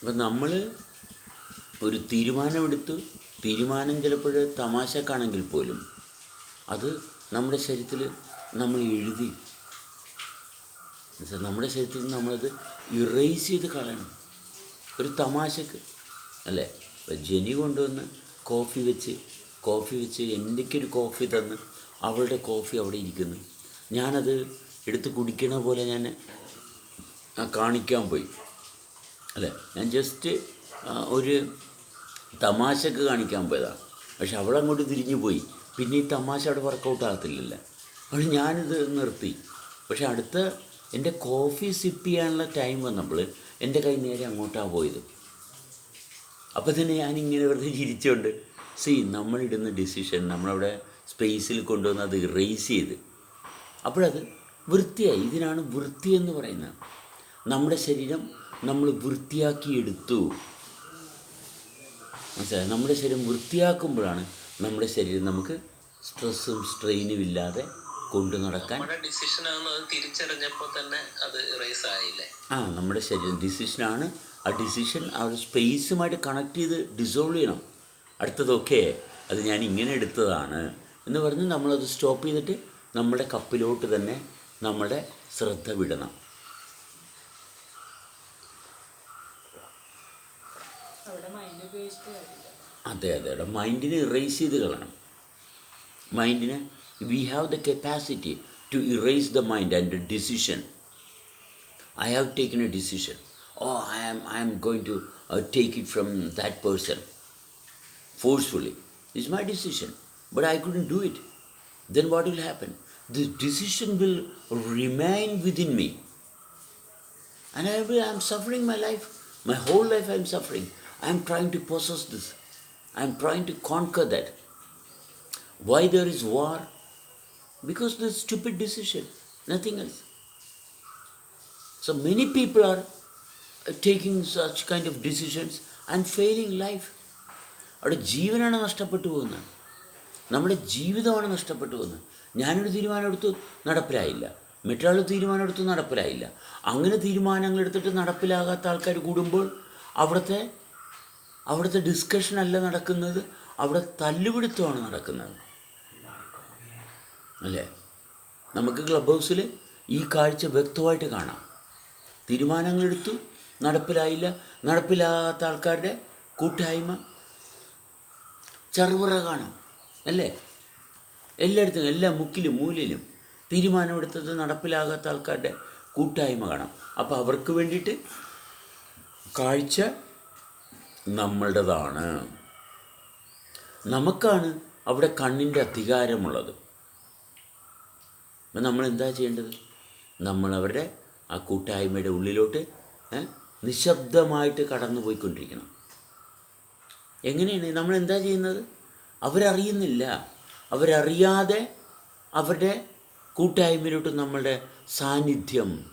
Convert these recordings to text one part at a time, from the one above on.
അപ്പം നമ്മൾ ഒരു തീരുമാനമെടുത്ത് തീരുമാനം ചിലപ്പോൾ തമാശക്കാണെങ്കിൽ പോലും അത് നമ്മുടെ ശരീരത്തിൽ നമ്മൾ എഴുതി. നമ്മുടെ ശരീരത്തിൽ നിന്ന് നമ്മളത് ഇറേസ് ചെയ്ത് കളയണം. ഒരു തമാശക്ക് അല്ലേ? ജനി കൊണ്ടുവന്ന് കോഫി വെച്ച് കോഫി വെച്ച് എനിക്കൊരു കോഫി തന്ന് അവളുടെ കോഫി അവിടെ ഇരിക്കുന്നു. ഞാനത് എടുത്ത് കുടിക്കണ പോലെ ഞാൻ കാണിക്കാൻ പോയി. അല്ലേ ഞാൻ ജസ്റ്റ് ഒരു തമാശക്ക് കാണിക്കാൻ പോയതാണ് പക്ഷെ അവളങ്ങോട്ട് തിരിഞ്ഞു പോയി. പിന്നെ ഈ തമാശ അവിടെ വർക്കൗട്ട് ആകത്തില്ലല്ലോ. അപ്പോൾ ഞാനിത് നിർത്തി. പക്ഷെ അടുത്ത എന്റെ കോഫി സിപ്പ് ചെയ്യാനുള്ള ടൈം വന്നപ്പോൾ എന്റെ കൈ നേരെ അങ്ങോട്ടാണ് പോയത്. അപ്പോൾ തന്നെ ഞാനിങ്ങനെ വെറുതെ ചിരിച്ചുകൊണ്ട് സി നമ്മളിടുന്ന ഡിസിഷൻ നമ്മളവിടെ സ്പേസിൽ കൊണ്ടുവന്ന് അത് ഇറേസ് ചെയ്ത്. അപ്പോഴത് വൃത്തിയായി. ഇതിനാണ് വൃത്തി എന്ന് പറയുന്നത്. നമ്മുടെ ശരീരം നമ്മൾ വൃത്തിയാക്കിയെടുത്തു. മനസ്സിലായി? നമ്മുടെ ശരീരം വൃത്തിയാക്കുമ്പോഴാണ് നമ്മുടെ ശരീരം നമുക്ക് സ്ട്രെസ്സും സ്ട്രെയിനും ഇല്ലാതെ കൊണ്ടു നടക്കാൻ തിരിച്ചറിഞ്ഞപ്പോൾ തന്നെ അത് റേസ് ആയില്ലേ? ആ നമ്മുടെ ശരീരം ഡിസിഷനാണ് ആ ഡിസിഷൻ ആ ഒരു സ്പേസുമായിട്ട് കണക്ട് ചെയ്ത് ഡിസോൾവ് ചെയ്യണം. അടുത്തതൊക്കെ അത് ഞാൻ ഇങ്ങനെ എടുത്തതാണ് എന്ന് പറഞ്ഞ് നമ്മളത് സ്റ്റോപ്പ് ചെയ്തിട്ട് നമ്മുടെ കപ്പിലോട്ട് തന്നെ നമ്മുടെ ശ്രദ്ധ വിടണം അവിടെ മൈൻഡ് ഉപയോഗിച്ചിട്ട് കാര്യമില്ല അതെ അതെ അതെ മൈൻഡിനെ ഇറേസ് ചെയ്ത് കളയണം മൈൻഡിനെ we have the capacity to erase the mind and decision I have taken a decision. Oh, I am, I am going to uh, take it from that person forcefully. It's my decision. But I couldn't do it. Then what will happen? The decision will remain within me. And I will, I'm suffering my life. My whole life I'm suffering. I'm trying to possess this. I am trying to conquer that. Why there is war? Because the stupid decision. Nothing else. So many people are uh, taking such kind of decisions and failing life. അവിടെ ജീവനാണ് നഷ്ടപ്പെട്ടു പോകുന്നത് നമ്മുടെ ജീവിതമാണ് നഷ്ടപ്പെട്ടു പോകുന്നത് ഞാനൊരു തീരുമാനം എടുത്തു നടപ്പിലായില്ല മറ്റൊരാൾ തീരുമാനം എടുത്തു നടപ്പിലായില്ല അങ്ങനെ തീരുമാനങ്ങൾ എടുത്തിട്ട് നടപ്പിലാകാത്ത ആൾക്കാർ കൂടുമ്പോൾ അവിടുത്തെ അവിടുത്തെ ഡിസ്കഷൻ അല്ല നടക്കുന്നത് അവിടെ തല്ലുപിടുത്തമാണ് നടക്കുന്നത്. അല്ലേ? നമുക്ക് ക്ലബ് ഹൗസിൽ ഈ കാഴ്ച വ്യക്തമായിട്ട് കാണാം. തീരുമാനങ്ങളെടുത്തു നടപ്പിലായില്ല നടപ്പിലാകാത്ത ആൾക്കാരുടെ കൂട്ടായ്മ ചെറുപുറ കാണാം. അല്ലേ? എല്ലായിടത്തും എല്ലാ മുക്കിലും മൂലയിലും തീരുമാനമെടുത്തത് നടപ്പിലാകാത്ത ആൾക്കാരുടെ കൂട്ടായ്മ കാണാം. അപ്പോൾ അവർക്ക് വേണ്ടിയിട്ട് കാഴ്ച നമ്മളുടേതാണ്. നമുക്കാണ് അവിടെ കണ്ണിന്റെ അധികാരമുള്ളത്. അപ്പം നമ്മൾ എന്താ ചെയ്യേണ്ടത്? നമ്മൾ അവരുടെ ആ കൂട്ടായ്മയുടെ ഉള്ളിലോട്ട് നിശബ്ദമായിട്ട് കടന്നു പോയിക്കൊണ്ടിരിക്കണം എങ്ങനെയാണ്? നമ്മൾ എന്താ ചെയ്യുന്നത്? അവരറിയുന്നില്ല. അവരറിയാതെ അവരുടെ കൂട്ടായ്മയിലോട്ട് നമ്മളുടെ സാന്നിധ്യം.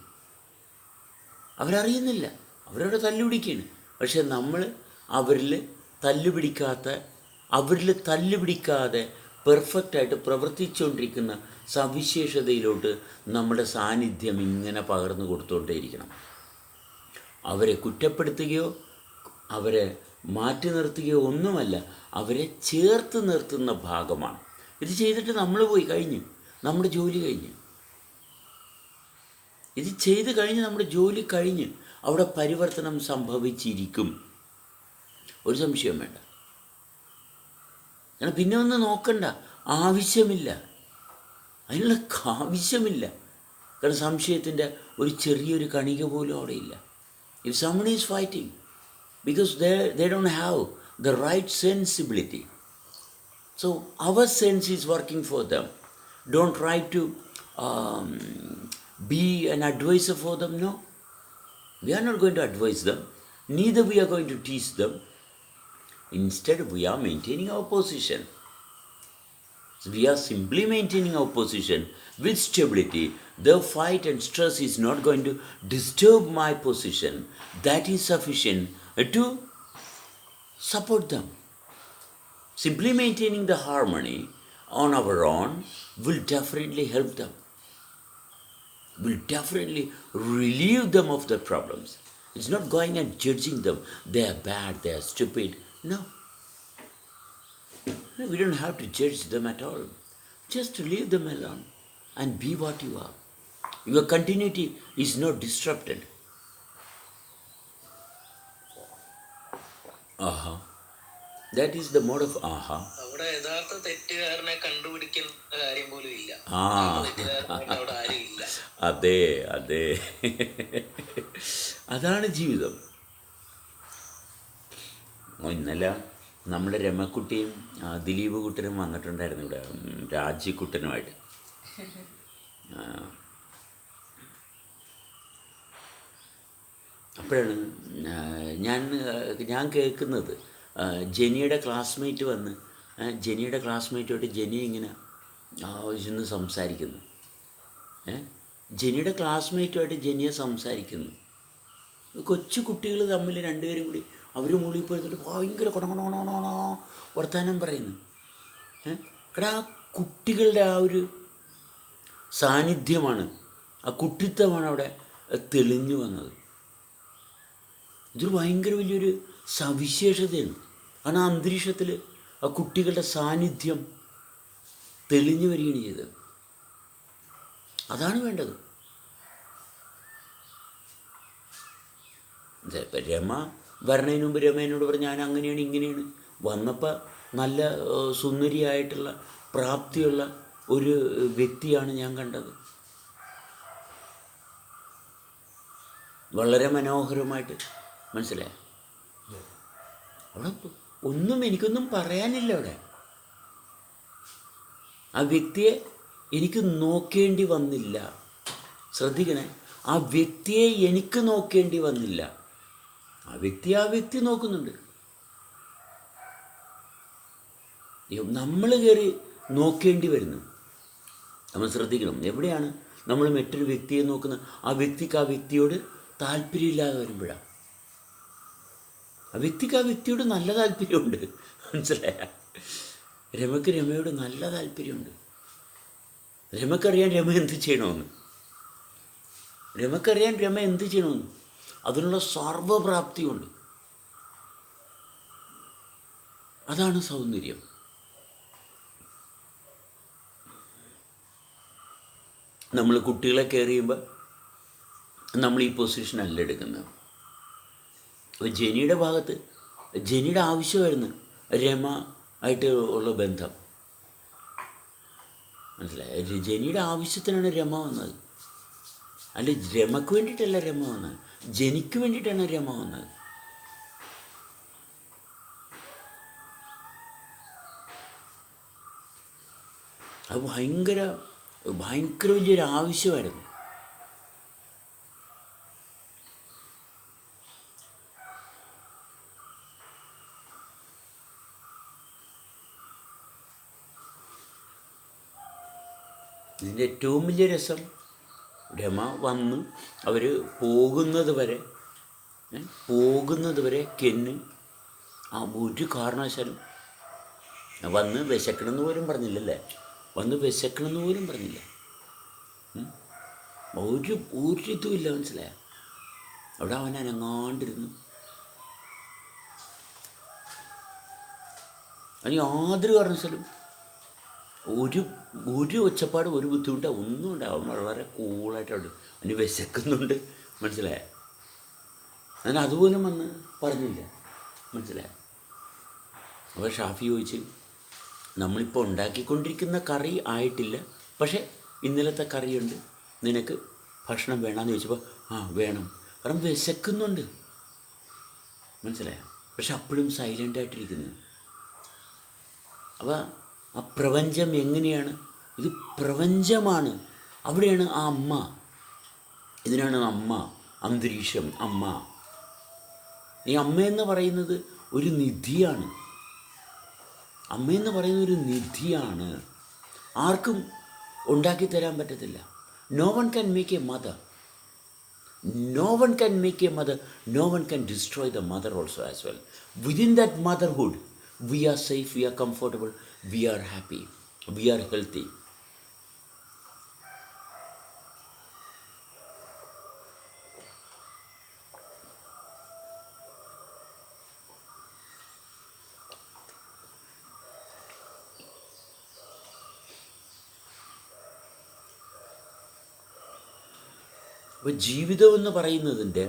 അവരറിയുന്നില്ല. അവരവിടെ തല്ലുപിടിക്കുകയാണ്. പക്ഷെ നമ്മൾ അവരിൽ തല്ലുപിടിക്കാത്ത അവരിൽ തല്ലുപിടിക്കാതെ പെർഫെക്റ്റായിട്ട് പ്രവർത്തിച്ചുകൊണ്ടിരിക്കുന്ന സവിശേഷതയിലോട്ട് നമ്മുടെ സാന്നിധ്യം ഇങ്ങനെ പകർന്നു കൊടുത്തുകൊണ്ടേയിരിക്കണം അവരെ കുറ്റപ്പെടുത്തുകയോ അവരെ മാറ്റി നിർത്തുകയോ ഒന്നുമല്ല അവരെ ചേർത്ത് നിർത്തുന്ന ഭാഗമാണ്. ഇത് ചെയ്തിട്ട് നമ്മൾ പോയി കഴിഞ്ഞു നമ്മുടെ ജോലി കഴിഞ്ഞു. ഇത് ചെയ്ത് കഴിഞ്ഞ് നമ്മുടെ ജോലി കഴിഞ്ഞ് അവിടെ പരിവർത്തനം സംഭവിച്ചിരിക്കും. ഒരു സംശയവും വേണ്ട കാരണം പിന്നെ ഒന്ന് നോക്കണ്ട ആവശ്യമില്ല അതിനുള്ള ആവശ്യമില്ല കാരണം സംശയത്തിന്റെ ഒരു ചെറിയൊരു കണിക പോലും അവിടെ ഇല്ല if someone is fighting because they they don't have the right sensibility So our sense is working for them. Don't try to um, be an advisor for them. No, we are not going to advise them. Neither we are going to teach them. Instead, we are maintaining our position. So we are simply maintaining our position with stability. The fight and stress is not going to disturb my position. That is sufficient uh, to support them. Simply maintaining the harmony on our own will definitely help them, will definitely relieve them of their problems. It's not going and judging them. They are bad, they are stupid. No. No, We don't have to judge them at all. Just leave them alone and be what you are. Your continuity is not disrupted. Aha. That is the mode of aha. അവിടെ യഥാർത്ഥ തെറ്റുകാരനെ കണ്ടുപിടിക്കുന്ന കാര്യം പോലും ഇല്ല ആ. തെറ്റുകാരനായിട്ട് അവിടെ ആരും ഇല്ല അതെ അതെ അതാണ് ജീവിതം ഓ, ഇന്നലെ നമ്മുടെ രമക്കുട്ടിയും ദിലീപ് കുട്ടനും വന്നിട്ടുണ്ടായിരുന്നു ഇവിടെ. രാജിക്കുട്ടനുമായിട്ട്. അപ്പോഴാണ് ഞാൻ ഞാൻ കേൾക്കുന്നത് ജെനിയുടെ ക്ലാസ്മേറ്റ് വന്ന് ജെനിയുടെ ക്ലാസ്മേറ്റുമായിട്ട് ജെനി ഇങ്ങനെ ആവശ്യം സംസാരിക്കുന്നു. ജെനിയുടെ ക്ലാസ്മേറ്റുമായിട്ട് ജെനിയെ സംസാരിക്കുന്നു. കൊച്ചു കുട്ടികൾ തമ്മിൽ രണ്ടുപേരും കൂടി അവർ മുകളിൽ പോയിട്ട് ഭയങ്കര കൊടങ്ങണോണോണോണോ വർത്തമാനം പറയുന്നു. എടാ കുട്ടികളുടെ ആ ഒരു സാന്നിധ്യമാണ് ആ കുട്ടിത്തമാണ് അവിടെ തെളിഞ്ഞു വന്നത്. ഇതൊരു ഭയങ്കര വലിയൊരു സവിശേഷതയാണ്. കാരണം ആ അന്തരീക്ഷത്തിൽ ആ കുട്ടികളുടെ സാന്നിധ്യം തെളിഞ്ഞു വരികയാണ് ചെയ്തത്. അതാണ് വേണ്ടത്. രമ വരണതിന് മുമ്പ് രമ എന്നോട് പറഞ്ഞു ഞാൻ അങ്ങനെയാണ് ഇങ്ങനെയാണ്. വന്നപ്പോൾ നല്ല സുന്ദരിയായിട്ടുള്ള പ്രാപ്തിയുള്ള ഒരു വ്യക്തിയാണ് ഞാൻ കണ്ടത്. വളരെ മനോഹരമായിട്ട്. മനസ്സിലായ? അവിടെ ഒന്നും എനിക്കൊന്നും പറയാനില്ല അവിടെ. ആ വ്യക്തിയെ എനിക്ക് നോക്കേണ്ടി വന്നില്ല. ശ്രദ്ധിക്കണേ ആ വ്യക്തിയെ എനിക്ക് നോക്കേണ്ടി വന്നില്ല. ആ വ്യക്തി ആ വ്യക്തി നോക്കുന്നുണ്ട്. നമ്മൾ കയറി നോക്കേണ്ടി വരുന്നു. നമ്മൾ ശ്രദ്ധിക്കണം എവിടെയാണ് നമ്മൾ മറ്റൊരു വ്യക്തിയെ നോക്കുന്ന ആ വ്യക്തിക്ക് ആ വ്യക്തിയോട് താല്പര്യമില്ലാതെ വരുമ്പോഴാണ് ആ വ്യക്തിക്ക് ആ വ്യക്തിയോട് നല്ല താല്പര്യമുണ്ട്. മനസ്സിലായ? രമയ്ക്ക് രമയോട് നല്ല താല്പര്യമുണ്ട്. രമക്കറിയാൻ രമ എന്ത് ചെയ്യണമെന്ന്? രമക്കറിയാൻ രമ എന്ത് ചെയ്യണമെന്ന്? അതിനുള്ള സർവപ്രാപ്തിയുണ്ട് അതാണ് സൗന്ദര്യം. നമ്മൾ കുട്ടികളെ കെയർ ചെയ്യുമ്പോൾ നമ്മൾ ഈ പൊസിഷൻ അല്ല എടുക്കുന്നത്. അപ്പോൾ ജനിയുടെ ഭാഗത്ത് ജനിയുടെ ആവശ്യമായിരുന്നു രമ ആയിട്ട് ഉള്ള ബന്ധം. മനസ്സിലായി? ജനിയുടെ ആവശ്യത്തിനാണ് രമ വന്നത്. അല്ല രമക്ക് വേണ്ടിയിട്ടല്ല രമ വന്നത്. ജനിക്ക് വേണ്ടിയിട്ടാണ് രമ വന്നത്. അത് ഭയങ്കര ഭയങ്കര വലിയൊരു ആവശ്യമായിരുന്നു. ഇതിന്റെ ഏറ്റവും വലിയ രസം രമ വന്ന് അവർ പോകുന്നത് വരെ പോകുന്നത് വരെ കെന്ന് ആ ഒരു കാരണവശാലും വന്ന് വിശക്കണമെന്ന് പോലും പറഞ്ഞില്ലല്ലേ? വന്ന് വിശക്കണമെന്ന് പോലും പറഞ്ഞില്ല. ഒരു ഒരിതും ഇല്ല മനസ്സിലായ? അവിടെ അവൻ അനങ്ങാണ്ടിരുന്നു. അതിന് യാതൊരു കാരണവശാലും ഒരു ഒരു ഒച്ചപ്പാട് ഒരു ബുദ്ധിമുട്ടോ ഒന്നും ഉണ്ടാവും വളരെ കൂളായിട്ട് അവിടെ അതിന് വിശക്കുന്നുണ്ട്. മനസ്സിലായ? ഞാൻ അതുപോലും വന്ന് പറഞ്ഞില്ല. മനസ്സിലായ? അപ്പോൾ ഷാഫി ചോദിച്ച് നമ്മളിപ്പോൾ ഉണ്ടാക്കിക്കൊണ്ടിരിക്കുന്ന കറി ആയിട്ടില്ല പക്ഷേ ഇന്നലത്തെ കറിയുണ്ട്. നിനക്ക് ഭക്ഷണം വേണമെന്ന് ചോദിച്ചപ്പോൾ ആ വേണം. കാരണം വിശക്കുന്നുണ്ട്. മനസ്സിലായോ? പക്ഷെ അപ്പോഴും സൈലന്റ് ആയിട്ടിരിക്കുന്നു. അപ്പോൾ ആ പ്രപഞ്ചം എങ്ങനെയാണ്? ഇത് പ്രപഞ്ചമാണ്. അവിടെയാണ് ആ അമ്മ. ഇതിനാണ് അമ്മ അന്തരീക്ഷം അമ്മ. ഈ അമ്മയെന്ന് പറയുന്നത് ഒരു നിധിയാണ്. അമ്മയെന്ന് പറയുന്ന ഒരു നിധിയാണ്. ആർക്കും ഉണ്ടാക്കി തരാൻ പറ്റത്തില്ല. No one can make a mother no one can make a mother no one can destroy the mother also as well within that motherhood we are safe we are comfortable we are happy, we are healthy. അപ്പോൾ ജീവിതമെന്ന് പറയുന്നതിന്റെ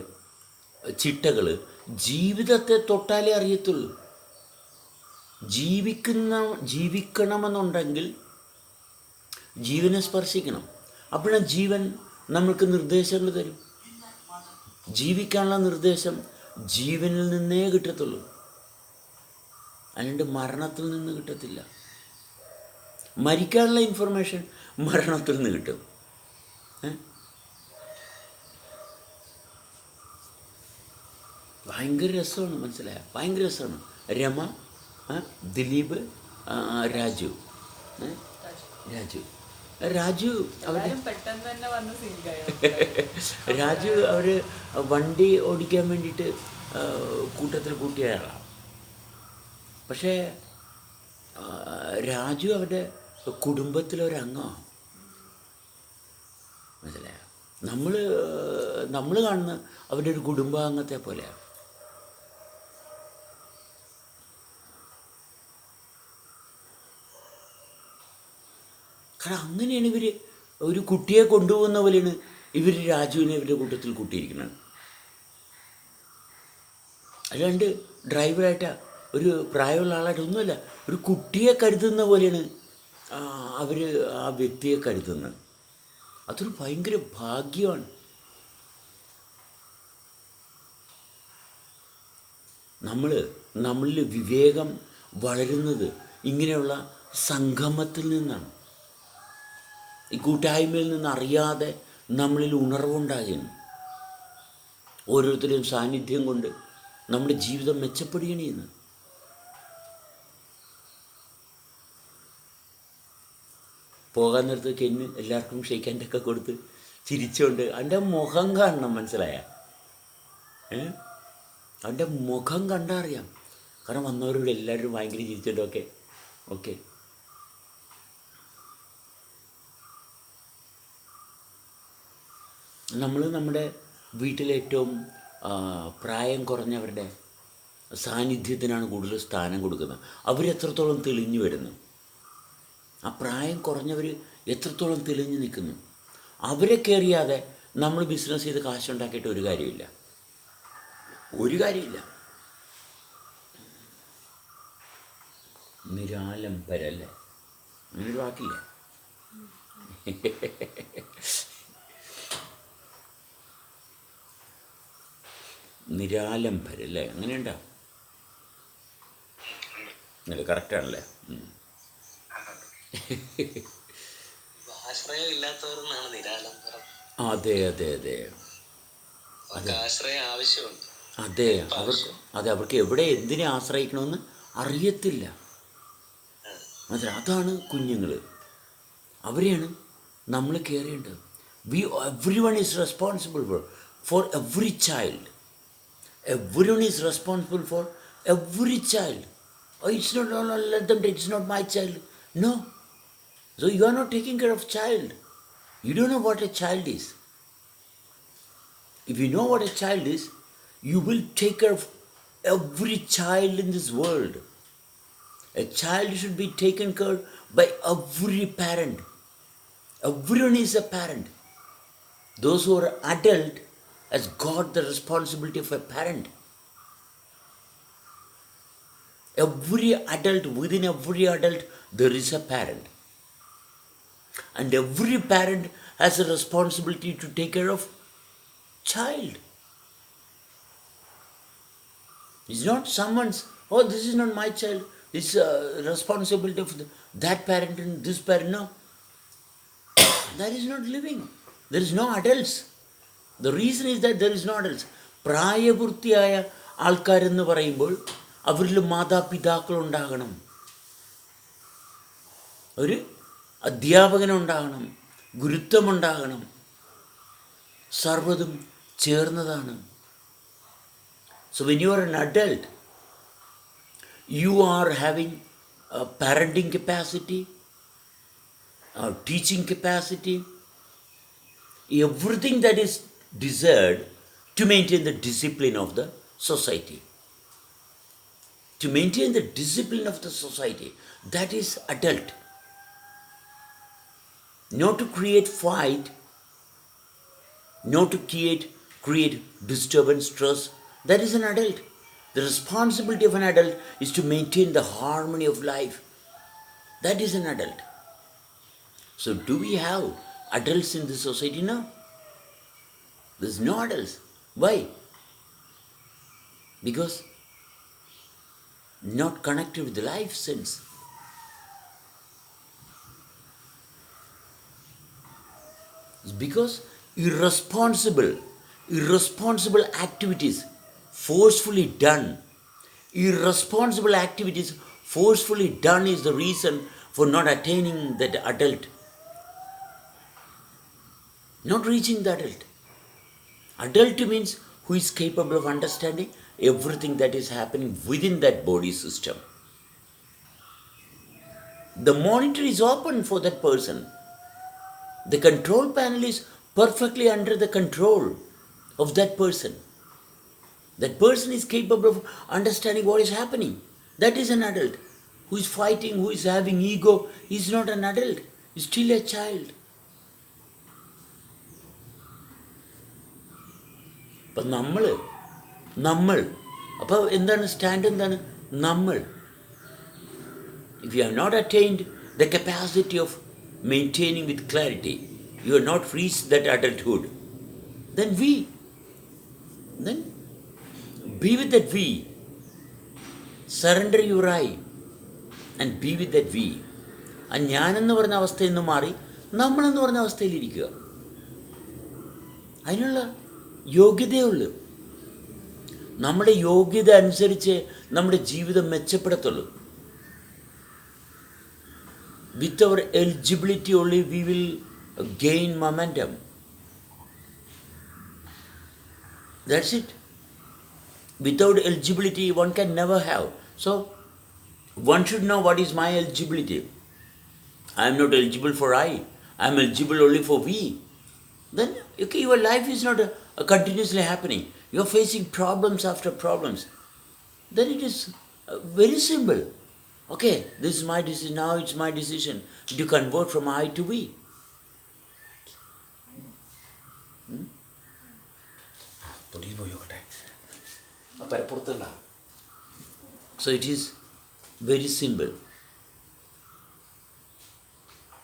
ചിട്ടകൾ ജീവിതത്തെ തൊട്ടാലേ അറിയത്തുള്ളൂ ജീവിക്കുന്ന ജീവിക്കണമെന്നുണ്ടെങ്കിൽ ജീവനെ സ്പർശിക്കണം. അപ്പോഴാണ് ജീവൻ നമ്മൾക്ക് നിർദ്ദേശങ്ങൾ തരും. ജീവിക്കാനുള്ള നിർദ്ദേശം ജീവനിൽ നിന്നേ കിട്ടത്തുള്ളൂ. അല്ലാണ്ട് മരണത്തിൽ നിന്ന് കിട്ടത്തില്ല. മരിക്കാനുള്ള ഇൻഫർമേഷൻ മരണത്തിൽ നിന്ന് കിട്ടും? ഭയങ്കര രസമാണ് മനസ്സിലായ? ഭയങ്കര രസമാണ്. രമ ദിലീപ് രാജു. രാജു. രാജു സിങ്കായി രാജു അവർ വണ്ടി ഓടിക്കാൻ വേണ്ടിയിട്ട് കൂട്ടത്തിൽ കൂട്ടിയാളാണ് പക്ഷേ രാജു അവരുടെ കുടുംബത്തിലൊരംഗമാണ് മനസ്സിലായ? നമ്മൾ നമ്മൾ കാണുന്ന അവരുടെ ഒരു കുടുംബാംഗത്തെ പോലെയാണ് കാരണം അങ്ങനെയാണ് ഇവർ ഒരു കുട്ടിയെ കൊണ്ടുപോകുന്ന പോലെയാണ് ഇവർ രാജുവിനെ ഇവരുടെ കൂട്ടത്തിൽ കൂട്ടിയിരിക്കുന്നത്. അല്ലാണ്ട് ഡ്രൈവറായിട്ട് ഒരു പ്രായമുള്ള ആളായിട്ട് ഒന്നുമല്ല ഒരു കുട്ടിയെ കരുതുന്ന പോലെയാണ് അവർ ആ വ്യക്തിയെ കരുതുന്നത്. അതൊരു ഭയങ്കര ഭാഗ്യമാണ്. നമ്മൾ നമ്മളിൽ വിവേകം വളരുന്നത് ഇങ്ങനെയുള്ള സംഗമത്തിൽ നിന്നാണ്. ഈ കൂട്ടായ്മയിൽ നിന്ന് അറിയാതെ നമ്മളിൽ ഉണർവുണ്ടാകുന്നു. ഓരോരുത്തരുടെയും സാന്നിധ്യം കൊണ്ട് നമ്മുടെ ജീവിതം മെച്ചപ്പെടുകയാണ് പോകാൻ നേരത്ത് കെന്ന് എല്ലാവർക്കും ഷെയ്ക്കാന്റെയൊക്കെ കൊടുത്ത് ചിരിച്ചുകൊണ്ട് അവന്റെ മുഖം കാണണം മനസ്സിലായ? അവന്റെ മുഖം കണ്ടാറിയാം കാരണം വന്നവരോട് എല്ലാവരും ഭയങ്കര ചിരിച്ചിട്ട് ഓക്കെ. നമ്മൾ നമ്മുടെ വീട്ടിലേറ്റവും പ്രായം കുറഞ്ഞവരുടെ സാന്നിധ്യത്തിനാണ് കൂടുതൽ സ്ഥാനം കൊടുക്കുന്നത്. അവരെത്രത്തോളം തെളിഞ്ഞു വരുന്നു? ആ പ്രായം കുറഞ്ഞവർ എത്രത്തോളം തെളിഞ്ഞു നിൽക്കുന്നു? അവരെ കയറിയാതെ നമ്മൾ ബിസിനസ് ചെയ്ത് കാശുണ്ടാക്കിയിട്ട് ഒരു കാര്യമില്ല. ഒരു കാര്യമില്ല. നിരാലംബരല്ലേ? അങ്ങനൊരു വാക്കില്ല? നിരാലംബരല്ലേ? അങ്ങനെയുണ്ടോ? അല്ല കറക്റ്റാണല്ലേ അതെ അതെ അതെ. അതെ. അവർക്ക് അതെ അവർക്ക് എവിടെ എന്തിനെ ആശ്രയിക്കണമെന്ന് അറിയത്തില്ല. അതെ അതാണ് കുഞ്ഞുങ്ങൾ അവരെയാണ് നമ്മൾ കെയർ ചെയ്യേണ്ടത്. We every one is responsible for every child Everyone is responsible for every child. Oh, it's not, no, no, let them take, it's not my child. No. So you are not taking care of child. You don't know what a child is. If you know what a child is, you will take care of every child in this world. A child should be taken care by every parent. Everyone is a parent. Those who are adult has got the responsibility of a parent. Every adult, within every adult, there is a parent. And every parent has a responsibility to take care of child. It's not someone's, oh, this is not my child. It's a responsibility of the, that parent and this parent. No. that is not living. There is no adults. The reason is that there is not else പ്രായപൂർത്തിയായ ആൾക്കാരെന്ന് പറയുമ്പോൾ അവരിൽ മാതാപിതാക്കളുണ്ടാകണം. ഒരു അധ്യാപകനുണ്ടാകണം ഗുരുത്വമുണ്ടാകണം. സർവതും ചേർന്നതാണ്. So when you are an adult you are having parenting capacity teaching capacity everything that is desired to maintain the discipline of the society. To maintain the discipline of the society, that is adult. Not to create fight, not to create, create disturbance, stress, that is an adult. The responsibility of an adult is to maintain the harmony of life. That is an adult. So, do we have adults in the society now? There's no adults. Why? Because not connected with the life sense. It's because irresponsible, irresponsible activities forcefully done, irresponsible activities forcefully done is the reason for not attaining that adult, not reaching the adult. Adult means who is capable of understanding everything that is happening within that body system. The monitor is open for that person. The control panel is perfectly under the control of that person. That person is capable of understanding what is happening. That is an adult. Who is fighting, who is having ego, is not an adult, is still a child. അപ്പം നമ്മൾ നമ്മൾ. അപ്പോൾ എന്താണ് stand എന്താണ്? നമ്മൾ. If you have not attained the capacity of maintaining with clarity you are not reach that adulthood then we then be with that we surrender your I and be with that we ആ ഞാനെന്ന് പറഞ്ഞ അവസ്ഥയിൽ നിന്ന് മാറി നമ്മളെന്ന് പറഞ്ഞ അവസ്ഥയിലിരിക്കുക. അതിനുള്ള യോഗ്യതയുള്ളൂ നമ്മുടെ യോഗ്യത അനുസരിച്ച് നമ്മുടെ ജീവിതം മെച്ചപ്പെടത്തുള്ളൂ with our eligibility only we will gain momentum that's it without eligibility one can never have so one should know what is my eligibility. I am not eligible for I. I am eligible only for we. Then okay, your life is not are continuously happening. You're facing problems after problems. Then it is uh, very simple. Okay, this is my decision, now it's my decision. You convert from I to V. Hmm? So it is very simple.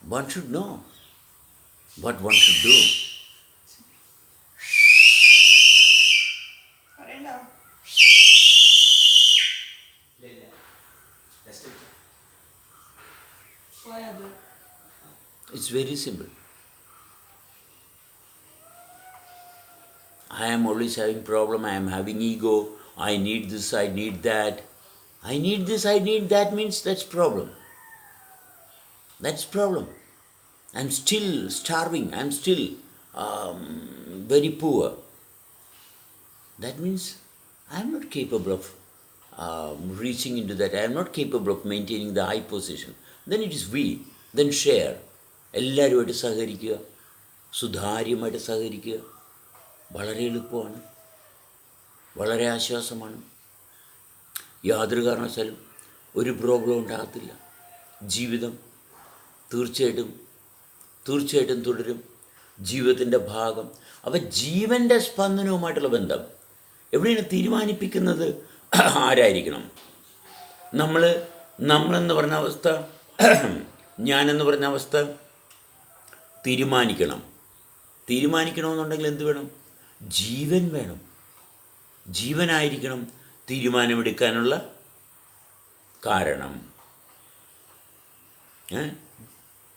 One should know what one should do. I am always having problem, I am having ego, I need this, I need that. I need this, I need that means that's problem. That's problem. I'm still starving, I'm still um, very poor. That means I'm not capable of um, reaching into that. I am not capable of maintaining the high position. Then it is we. Then share. എല്ലാവരുമായിട്ട് സഹകരിക്കുക സുതാര്യമായിട്ട് സഹകരിക്കുക വളരെ എളുപ്പമാണ് വളരെ ആശ്വാസമാണ്. യാതൊരു കാരണവശാലും ഒരു problem ഉണ്ടാകത്തില്ല. ജീവിതം തീർച്ചയായിട്ടും തീർച്ചയായിട്ടും തുടരും. ജീവിതത്തിന്റെ ഭാഗം അപ്പം ജീവന്റെ സ്പന്ദനവുമായിട്ടുള്ള ബന്ധം എവിടെയാണ് തീരുമാനിപ്പിക്കുന്നത്? ആരായിരിക്കണം? നമ്മൾ നമ്മളെന്ന് പറഞ്ഞ അവസ്ഥ ഞാനെന്ന് പറഞ്ഞ അവസ്ഥ തീരുമാനിക്കണം. തീരുമാനിക്കണമെന്നുണ്ടെങ്കിൽ എന്ത് വേണം? ജീവൻ വേണം. ജീവനായിരിക്കണം തീരുമാനമെടുക്കാനുള്ള കാരണം?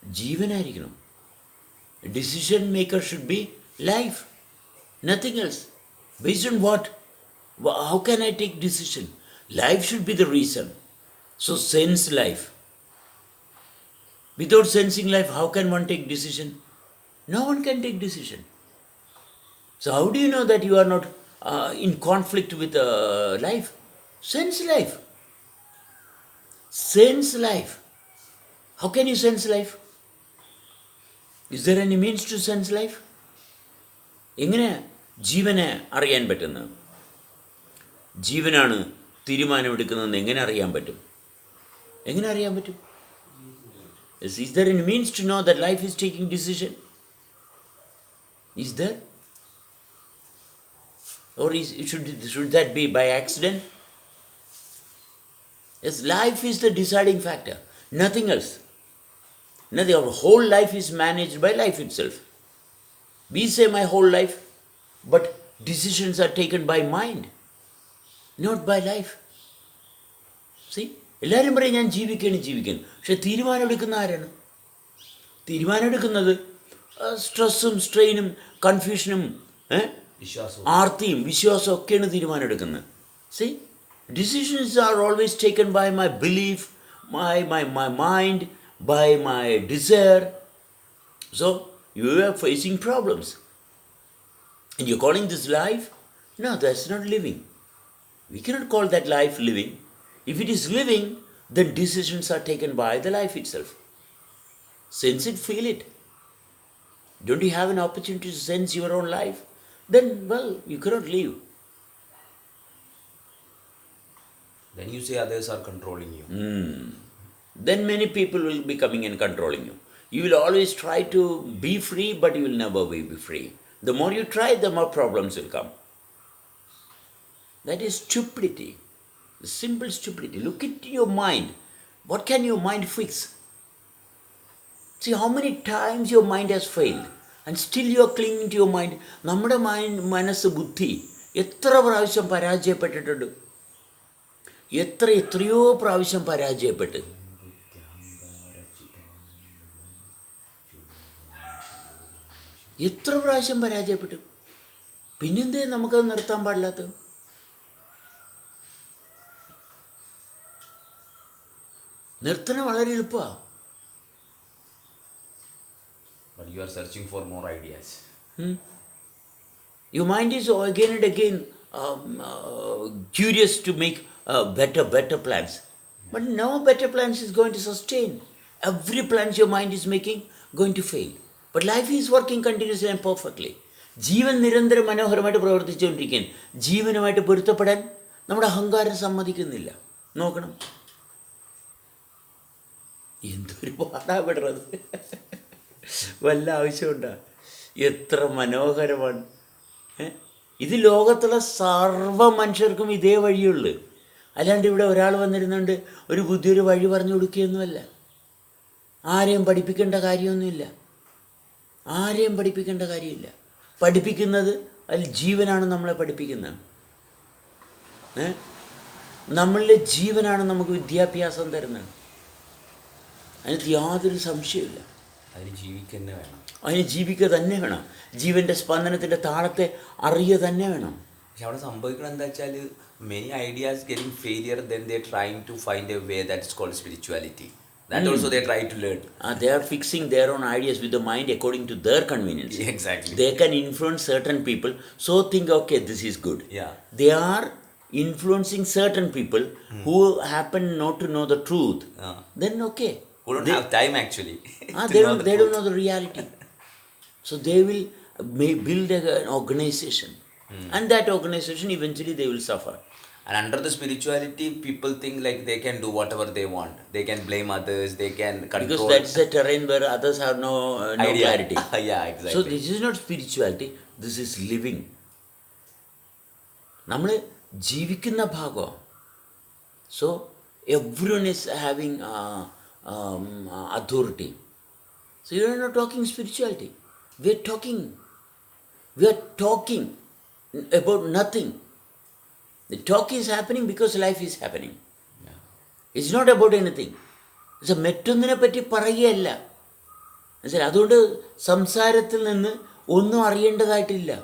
ജീവനായിരിക്കണം. Decision maker should be life nothing else based on what how can I take decision life should be the reason so sense life Without sensing life, how can one take decision? No one can take decision. So how do you know that you are not uh, in conflict with uh, life? Sense life. Sense life. How can you sense life? Is there any means to sense life? എങ്ങനെ ജീവനെ അറിയാൻ പറ്റുന്നത് ജീവനാണ് തീരുമാനമെടുക്കുന്നതെന്ന് എങ്ങനെ അറിയാൻ പറ്റും എങ്ങനെ അറിയാൻ പറ്റും is, is there any means to know that life is taking decision? Is there? Or is, it should, should that be by accident? Yes, life is the deciding factor, nothing else. Nothing. Our whole life is managed by life itself. We say my whole life, but decisions are taken by mind, not by life. See എല്ലാവരും പറയും ഞാൻ ജീവിക്കണം ജീവിക്കണം പക്ഷെ തീരുമാനം എടുക്കുന്ന ആരാണ് തീരുമാനം എടുക്കുന്നത് സ്ട്രെസ്സും സ്ട്രെയിനും കൺഫ്യൂഷനും വിശ്വാസവും. ആർത്തിയും വിശ്വാസവും ഒക്കെയാണ് തീരുമാനം എടുക്കുന്നത് see decisions are always taken by my belief my my my mind by my desire so you are facing problems And you calling this life? No, that's not living. We cannot call that life living. If it is living, then decisions are taken by the life itself. Sense it, feel it. Don't you have an opportunity to sense your own life? Then, well, you cannot live. then you say others are controlling you hmm. Then many people will be coming and controlling you. You will always try to be free, but you will never be be free. The more you try, the more problems will come. That is stupidity. Simple stupidity. Look into your mind. What can your mind fix? See how many times your mind has failed and still you are clinging to your mind. നമ്മുടെ mind മനസ്സ് ബുദ്ധി എത്ര പ്രാവശ്യം പരാജയപ്പെട്ടിട്ടുണ്ട് എത്ര എത്രയോ പ്രാവശ്യം പരാജയപ്പെട്ട് എത്ര പ്രാവശ്യം പരാജയപ്പെട്ടു പിന്നെന്തേ നമുക്കത് നിർത്താൻ പാടില്ലാത്തത് നിർത്തണം വളരെ എളുപ്പമാണ് but you are searching for more ideas Hmm? Your mind is again and again um, uh, curious to make uh, better, better plans. But no better plans is going to sustain. Every plans your mind is making going to fail. But life is working continuously and perfectly. ജീവൻ നിരന്തരം മനോഹരമായിട്ട് പ്രവർത്തിച്ചുകൊണ്ടിരിക്കാൻ ജീവനുമായിട്ട് പൊരുത്തപ്പെടാൻ നമ്മുടെ അഹങ്കാരം സമ്മതിക്കുന്നില്ല നോക്കണം എന്തൊരു പാടാ വിടുന്നത് വല്ല ആവശ്യമുണ്ടോ? എത്ര മനോഹരമാണ്. ഇത് ലോകത്തുള്ള സർവ മനുഷ്യർക്കും ഇതേ വഴിയുള്ളു. അല്ലാണ്ട് ഇവിടെ ഒരാൾ വന്നിരുന്നുകൊണ്ട് ഒരു ബുദ്ധി ഒരു വഴി പറഞ്ഞു കൊടുക്കുകയൊന്നുമല്ല. ആരെയും പഠിപ്പിക്കേണ്ട കാര്യമൊന്നുമില്ല. ആരെയും പഠിപ്പിക്കേണ്ട കാര്യമില്ല. പഠിപ്പിക്കുന്നത് അതിൽ ജീവനാണ് നമ്മളെ പഠിപ്പിക്കുന്നത്. നമ്മളിലെ ജീവനാണ് നമുക്ക് വിദ്യാഭ്യാസം തരുന്നത്. അതിനകത്ത് യാതൊരു സംശയമില്ല അതിന് ജീവിക്കന്നെ വേണം അതിന് ജീവിക്കുക തന്നെ വേണം ജീവന്റെ സ്പന്ദനത്തിന്റെ താളത്തെ അറിയുക തന്നെ വേണം പക്ഷെ അവിടെ സംഭവിക്കണം എന്താ വെച്ചാൽ many ideas getting failure then they trying to find a way that is called spirituality that also they try to learn Uh, they are fixing their own ideas with the mind according to their convenience. Exactly. They can influence certain people, so think, okay, this is good. Yeah. They are influencing certain people who happen not to know the truth. Ah. Then, okay. who don't They- have time actually Ah, to they know don't, the they don't truth. know the reality. So they will may build a, an organization. And that organization eventually they will suffer. And under the spirituality, people think like they can do whatever they want. They can blame others. They can control. Because that's the terrain where others have no, uh, no idea. clarity. yeah, exactly. So this is not spirituality, this is living. നമ്മൾ ജീവിക്കുന്ന ഭാഗമാണ് so everyone is having authority so you are not talking spirituality we are talking we are talking about nothing the talk is happening because life is happening it's not about anything it's മറ്റൊന്നിനെ പറ്റി പറയുകയല്ല. മനസ്സിലായി? അതുകൊണ്ട് സംസാരത്തിൽ നിന്ന് ഒന്നും അറിയേണ്ടതായിട്ടില്ല.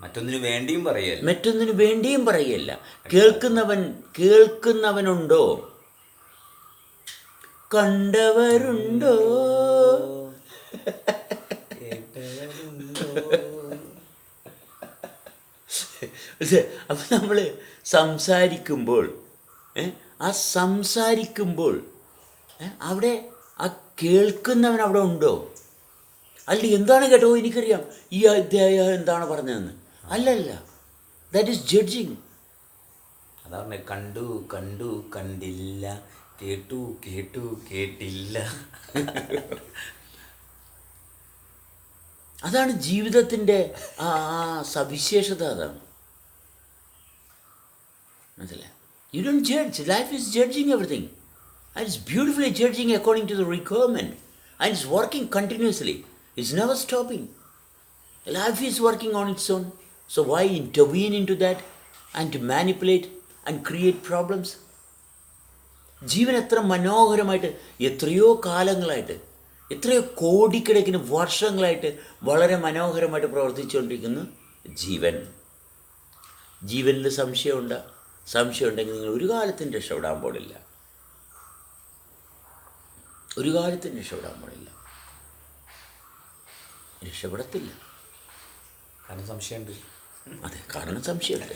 മറ്റൊന്നിനു വേണ്ടിയും പറയല്ല മറ്റൊന്നിനു വേണ്ടിയും പറയുകയല്ല. കേൾക്കുന്നവൻ കേൾക്കുന്നവനുണ്ടോ? കണ്ടവരുണ്ടോ? അപ്പം നമ്മൾ സംസാരിക്കുമ്പോൾ ആ സംസാരിക്കുമ്പോൾ അവിടെ ആ കേൾക്കുന്നവൻ അവിടെ ഉണ്ടോ? അല്ല എന്താണ് കേട്ടോ എനിക്കറിയാം. ഈ അധ്യായം എന്താണ് പറഞ്ഞതെന്ന്? അല്ലല്ല. ദാറ്റ് ഈസ് ജഡ്ജിങ് അതാണ് കണ്ടു കണ്ടു കണ്ടില്ല. കേട്ടു കേട്ടു കേട്ടില്ല. അതാണ് ജീവിതത്തിന്റെ ആ സവിശേഷത അതാണ്. മനസ്സിലായി? You don't judge life is judging everything and it's beautifully judging according to the requirement and it's working continuously it's never stopping life is working on is working on its own. So why into that and to manipulate and create problems? ജീവൻ എത്ര മനോഹരമായിട്ട് എത്രയോ കാലങ്ങളായിട്ട് എത്രയോ കോടിക്കണക്കിന് വർഷങ്ങളായിട്ട് വളരെ മനോഹരമായിട്ട് പ്രവർത്തിച്ചുകൊണ്ടിരിക്കുന്നു ജീവൻ. ജീവനിൽ സംശയമുണ്ട് സംശയമുണ്ടെങ്കിൽ നിങ്ങൾ ഒരു കാലത്തും രക്ഷപ്പെടാൻ പാടില്ല ഒരു കാലത്തും രക്ഷപ്പെടാൻ പാടില്ല രക്ഷപ്പെടത്തില്ല. കാരണം സംശയമുണ്ട്. അതെ കാരണം സംശയമുണ്ട്.